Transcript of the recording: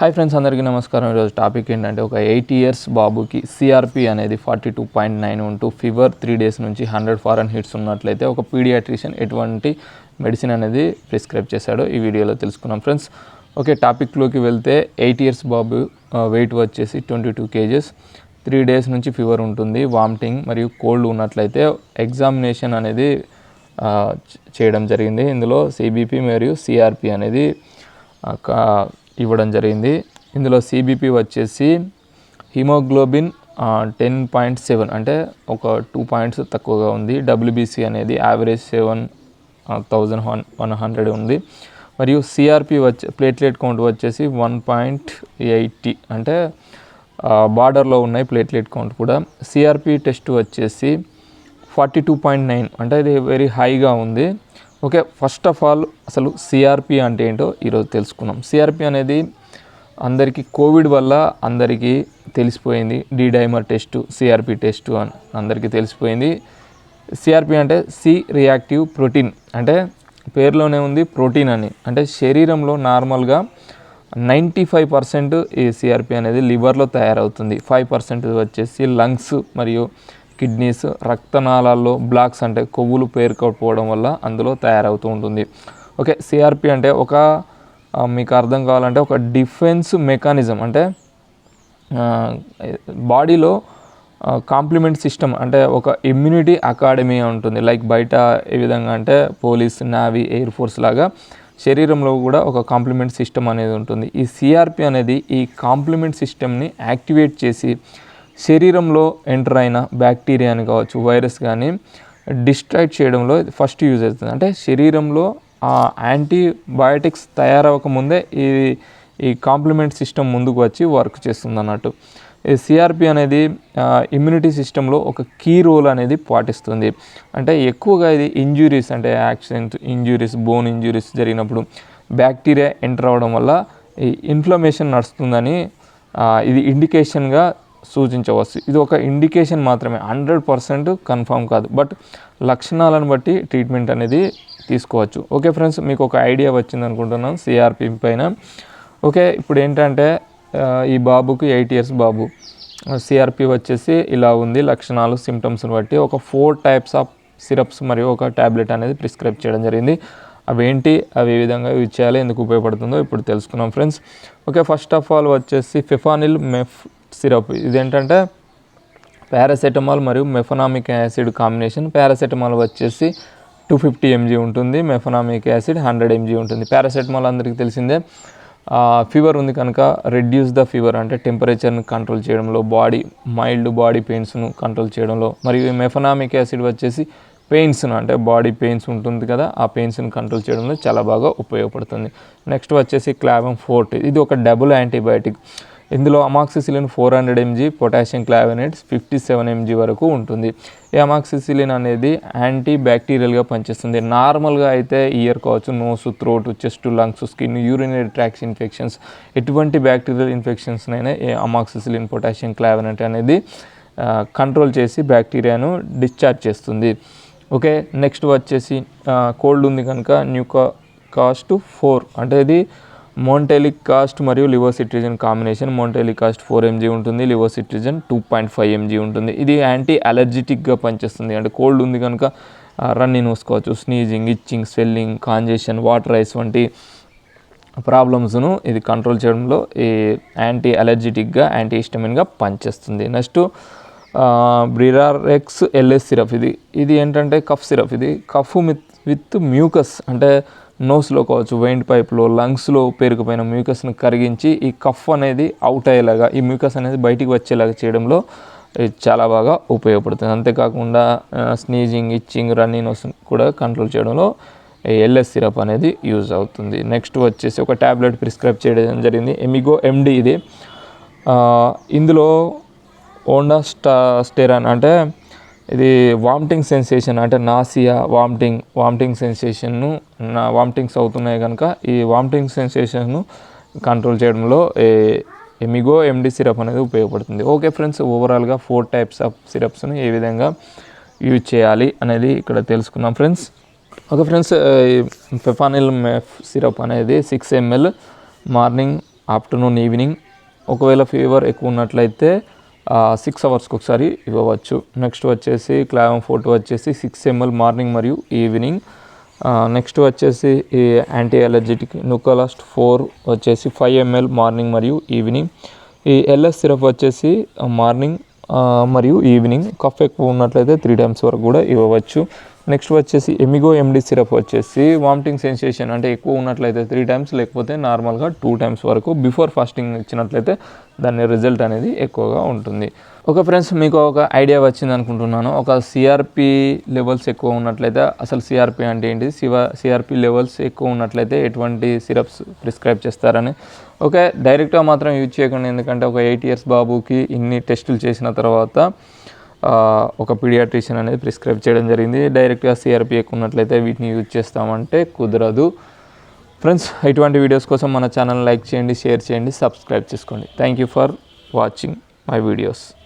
Hi friends అందరికీ నమస్కారం. ఈరోజు టాపిక్ ఏంటంటే ఒక ఎయిట్ ఇయర్స్ బాబుకి సిఆర్పి అనేది ఫార్టీ టూ పాయింట్ నైన్ ఉంటూ ఫీవర్ త్రీ డేస్ నుంచి హండ్రెడ్ ఫారెన్ హిట్స్ ఉన్నట్లయితే ఒక పీడియాట్రిషియన్ ఎటువంటి మెడిసిన్ అనేది ప్రిస్క్రైబ్ చేశాడో ఈ వీడియోలో తెలుసుకున్నాం ఫ్రెండ్స్ ఓకే టాపిక్లోకి వెళ్తే ఎయిట్ ఇయర్స్ బాబు వెయిట్ వచ్చేసి twenty two kgs. Three days నుంచి ఫీవర్ ఉంటుంది వామిటింగ్ మరియు కోల్డ్ ఉన్నట్లయితే ఎగ్జామినేషన్ అనేది చేయడం జరిగింది. ఇందులో సిబిపి మరియు సిఆర్పి అనేది ఇవ్వడం జరిగింది. ఇందులో సిబిపి వచ్చేసి హిమోగ్లోబిన్ టెన్ పాయింట్ సెవెన్ అంటే ఒక టూ పాయింట్స్ తక్కువగా ఉంది. డబ్ల్యూబీసీ అనేది average seven thousand one one hundred ఉంది. మరియు సిఆర్పి వచ్చే ప్లేట్లెట్ కౌంట్ వచ్చేసి వన్ పాయింట్ ఎయిటీ అంటే బార్డర్లో ఉన్నాయి ప్లేట్లెట్ కౌంట్ కూడా. సిఆర్పి టెస్ట్ వచ్చేసి ఫార్టీ టూ పాయింట్ నైన్ అంటే ఇది వెరీ హైగా ఉంది. ఓకే ఫస్ట్ ఆఫ్ ఆల్ అసలు సిఆర్పి అంటే ఏంటో ఈరోజు తెలుసుకున్నాం సిఆర్పి అనేది అందరికీ కోవిడ్ వల్ల అందరికీ తెలిసిపోయింది. డైమర్ టెస్ట్ సిఆర్పి టెస్ట్ అని అందరికీ తెలిసిపోయింది. సిఆర్పి అంటే సి రియాక్టివ్ ప్రోటీన్ అంటే పేరులోనే ఉంది ప్రోటీన్ అని. అంటే శరీరంలో నార్మల్గా నైంటీ ఫైవ్ పర్సెంట్ ఈ సిఆర్పి అనేది లివర్లో తయారవుతుంది. ఫైవ్ పర్సెంట్ వచ్చేసి లంగ్స్ మరియు కిడ్నీస్ రక్తనాళాల్లో బ్లాక్స్ అంటే కొవ్వులు పేరుకోకపోవడం వల్ల అందులో తయారవుతూ ఉంటుంది. ఓకే సిఆర్పి అంటే ఒక మీకు అర్థం కావాలంటే ఒక డిఫెన్స్ మెకానిజం అంటే బాడీలో కాంప్లిమెంట్ సిస్టమ్ అంటే ఒక ఇమ్యూనిటీ అకాడమీ ఉంటుంది. లైక్ బయట ఏ విధంగా అంటే పోలీస్ నావీ ఎయిర్ ఫోర్స్ లాగా శరీరంలో కూడా ఒక కాంప్లిమెంట్ సిస్టమ్ అనేది ఉంటుంది. ఈ సిఆర్పి అనేది ఈ కాంప్లిమెంట్ సిస్టమ్ని యాక్టివేట్ చేసి శరీరంలో ఎంటర్ అయిన బ్యాక్టీరియాని కావచ్చు వైరస్ కానీ డిస్ట్రాక్ట్ చేయడంలో ఇది ఫస్ట్ యూజ్ అవుతుంది. అంటే శరీరంలో ఆ యాంటీబయాటిక్స్ తయారవక ముందే ఈ ఈ కాంప్లిమెంట్ సిస్టమ్ ముందుకు వచ్చి వర్క్ చేస్తుంది అన్నట్టు ఈ సిఆర్పి అనేది ఇమ్యూనిటీ సిస్టంలో ఒక కీ రోల్ అనేది పాటిస్తుంది. అంటే ఎక్కువగా ఇది ఇంజురీస్ అంటే యాక్సిడెంట్ ఇంజురీస్ బోన్ ఇంజురీస్ జరిగినప్పుడు బ్యాక్టీరియా ఎంటర్ అవ్వడం వల్ల ఈ ఇన్ఫ్లమేషన్ నడుస్తుందని ఇది ఇండికేషన్గా సూచించవచ్చు. ఇది ఒక ఇండికేషన్ మాత్రమే. హండ్రెడ్ పర్సెంట్ కన్ఫామ్ కాదు. బట్ లక్షణాలను బట్టి ట్రీట్మెంట్ అనేది తీసుకోవచ్చు. ఓకే ఫ్రెండ్స్ మీకు ఒక ఐడియా వచ్చింది అనుకుంటున్నాను సిఆర్పి పైన. ఓకే ఇప్పుడు ఏంటంటే ఈ బాబుకి ఎయిట్ ఇయర్స్ బాబు. సిఆర్పి వచ్చేసి ఇలా ఉంది లక్షణాలు సిమ్టమ్స్ని బట్టి ఒక ఫోర్ టైప్స్ ఆఫ్ సిరప్స్ మరియు ఒక ట్యాబ్లెట్ అనేది ప్రిస్క్రైబ్ చేయడం జరిగింది. అవేంటి అవి ఏ విధంగా యూజ్ చేయాలి ఎందుకు ఉపయోగపడుతుందో ఇప్పుడు తెలుసుకున్నాం friends okay first of all వచ్చేసి ఫిఫానిల్ మెఫ్ సిరప్. ఇదేంటంటే పారాసెటమాల్ మరియు మెఫనామిక్ యాసిడ్ కాంబినేషన్. పారాసెటమాల్ వచ్చేసి టూ ఫిఫ్టీ ఎంజీ ఉంటుంది మెఫనామిక్ యాసిడ్ హండ్రెడ్ ఎంజీ ఉంటుంది. పారాసెటమాల్ అందరికీ తెలిసిందే. ఫీవర్ ఉంది కనుక రెడ్యూస్ ద ఫీవర్ అంటే టెంపరేచర్ని కంట్రోల్ చేయడంలో బాడీ మైల్డ్ బాడీ పెయిన్స్ను కంట్రోల్ చేయడంలో. మరియు మెఫనామిక్ యాసిడ్ వచ్చేసి పెయిన్స్ను అంటే బాడీ పెయిన్స్ ఉంటుంది కదా ఆ పెయిన్స్ని కంట్రోల్ చేయడంలో చాలా బాగా ఉపయోగపడుతుంది. నెక్స్ట్ వచ్చేసి క్లావం ఫోర్ట్ ఇది ఒక డబుల్ యాంటీబయాటిక్ ఇందులో amoxicillin four hundred MG potassium clavulanates fifty seven MG వరకు ఉంటుంది. ఈ అమాక్సిసిలిన్ అనేది యాంటీ బ్యాక్టీరియల్గా పనిచేస్తుంది. నార్మల్గా అయితే ఇయర్ కావచ్చు nose throat chest lungs skin urinary tracts infections ఎటువంటి బ్యాక్టీరియల్ ఇన్ఫెక్షన్స్నైనా ఈ అమాక్సిసిలిన్ పొటాషియం క్లావెనేట్ అనేది కంట్రోల్ చేసి బ్యాక్టీరియాను డిశ్చార్జ్ చేస్తుంది. ఓకే నెక్స్ట్ వచ్చేసి కోల్డ్ ఉంది కనుక న్యూకా కాస్ట్ ఫోర్. అంటే ఇది మోంటెలిక్ కాస్ట్ మరియు levocetirizine combination montelukast four MG ఉంటుంది levocetirizine two point five MG ఉంటుంది. ఇది యాంటీ అలర్జిటిక్గా పనిచేస్తుంది. అంటే కోల్డ్ ఉంది కనుక runny నూసుకోవచ్చు sneezing itching swelling congestion water eyes వంటి ప్రాబ్లమ్స్ను ఇది కంట్రోల్ చేయడంలో ఈ యాంటీ అలర్జిటిక్గా యాంటీ హిస్టమిన్గా పనిచేస్తుంది. నెక్స్ట్ బ్రిరారెక్స్ ఎల్ఎస్ సిరప్ ఇది. ఇది ఏంటంటే కఫ్ సిరప్ ఇది. కఫ్ మిత్ విత్ మ్యూకస్ అంటే నోస్లో కావచ్చు వెయింట్ పైప్లో లంగ్స్లో పేరుకుపోయిన మ్యూకస్ని కరిగించి ఈ కఫ్ అనేది అవుట్ అయ్యేలాగా ఈ మ్యూకస్ అనేది బయటికి వచ్చేలాగా చేయడంలో చాలా బాగా ఉపయోగపడుతుంది. అంతేకాకుండా స్నీజింగ్ ఇచ్చింగ్ రన్నింగ్ నోస్ కూడా కంట్రోల్ చేయడంలో ఎల్ఎస్ సిరప్ అనేది యూజ్ అవుతుంది. నెక్స్ట్ వచ్చేసి ఒక ట్యాబ్లెట్ ప్రిస్క్రైబ్ చేయడం జరిగింది. ఎమిగో ఎండి ఇది. ఇందులో ఓండా స్టా స్టెరాన్ అంటే ఇది వామిటింగ్ సెన్సేషన్ అంటే నాసియా వామిటింగ్ వామిటింగ్ సెన్సేషన్ను నా వామిటింగ్స్ అవుతున్నాయి కనుక ఈ వామిటింగ్ సెన్సేషన్ను కంట్రోల్ చేయడంలో ఎమిగో ఎండి సిరప్ అనేది ఉపయోగపడుతుంది. ఓకే ఫ్రెండ్స్ ఓవరాల్గా ఫోర్ టైప్స్ ఆఫ్ సిరప్స్ని ఏ విధంగా యూజ్ చేయాలి అనేది ఇక్కడ తెలుసుకున్నాం friends okay friends Fepanil Mef syrup అనేది six ml morning afternoon evening ఒకవేళ ఫీవర్ ఎక్కువ ఉన్నట్లయితే సిక్స్ అవర్స్కి ఒకసారి ఇవ్వవచ్చు. నెక్స్ట్ వచ్చేసి క్లావం ఫోటో వచ్చేసి సిక్స్ ఎంఎల్ మార్నింగ్ మరియు ఈవినింగ్ నెక్స్ట్ వచ్చేసి ఈ యాంటీ అలర్జెటిక్ న్యూకోలాస్ట్ ఫోర్ వచ్చేసి ఫైవ్ ఎంఎల్ మార్నింగ్ మరియు ఈవినింగ్ ఈ ఎల్ఎస్ సిరప్ వచ్చేసి మార్నింగ్ మరియు ఈవినింగ్ కఫ్ ఎక్కువ ఉన్నట్లయితే త్రీ టైమ్స్ వరకు కూడా ఇవ్వవచ్చు. నెక్స్ట్ వచ్చేసి ఎమిగో ఎండి సిరప్ వచ్చేసి వామిటింగ్ సెన్సేషన్ అంటే ఎక్కువ ఉన్నట్లయితే త్రీ టైమ్స్ లేకపోతే నార్మల్గా టూ టైమ్స్ వరకు బిఫోర్ ఫాస్టింగ్ ఇచ్చినట్లయితే దాని రిజల్ట్ అనేది ఎక్కువగా ఉంటుంది. ఒక ఫ్రెండ్స్ మీకు ఒక ఐడియా వచ్చింది అనుకుంటున్నాను. ఒక సిఆర్పి లెవెల్స్ ఎక్కువ ఉన్నట్లయితే అసలు సిఆర్పి అంటే ఏంటి సివ సిఆర్పి లెవెల్స్ ఎక్కువ ఉన్నట్లయితే ఎటువంటి సిరప్స్ ప్రిస్క్రైబ్ చేస్తారని. ఓకే డైరెక్ట్గా మాత్రం యూజ్ చేయకుండా. ఎందుకంటే ఒక ఎయిట్ ఇయర్స్ బాబుకి ఇన్ని టెస్టులు చేసిన తర్వాత ఒక పీడియాట్రిషియన్ అనేది ప్రిస్క్రైబ్ చేయడం జరిగింది. డైరెక్ట్గా సిఆర్పి ఉన్నట్లయితే వీటిని యూజ్ చేస్తామంటే కుదరదు. ఫ్రెండ్స్ ఇటువంటి వీడియోస్ కోసం మన ఛానల్ లైక్ చేయండి షేర్ చేయండి సబ్స్క్రైబ్ చేసుకోండి. Thank you for watching my videos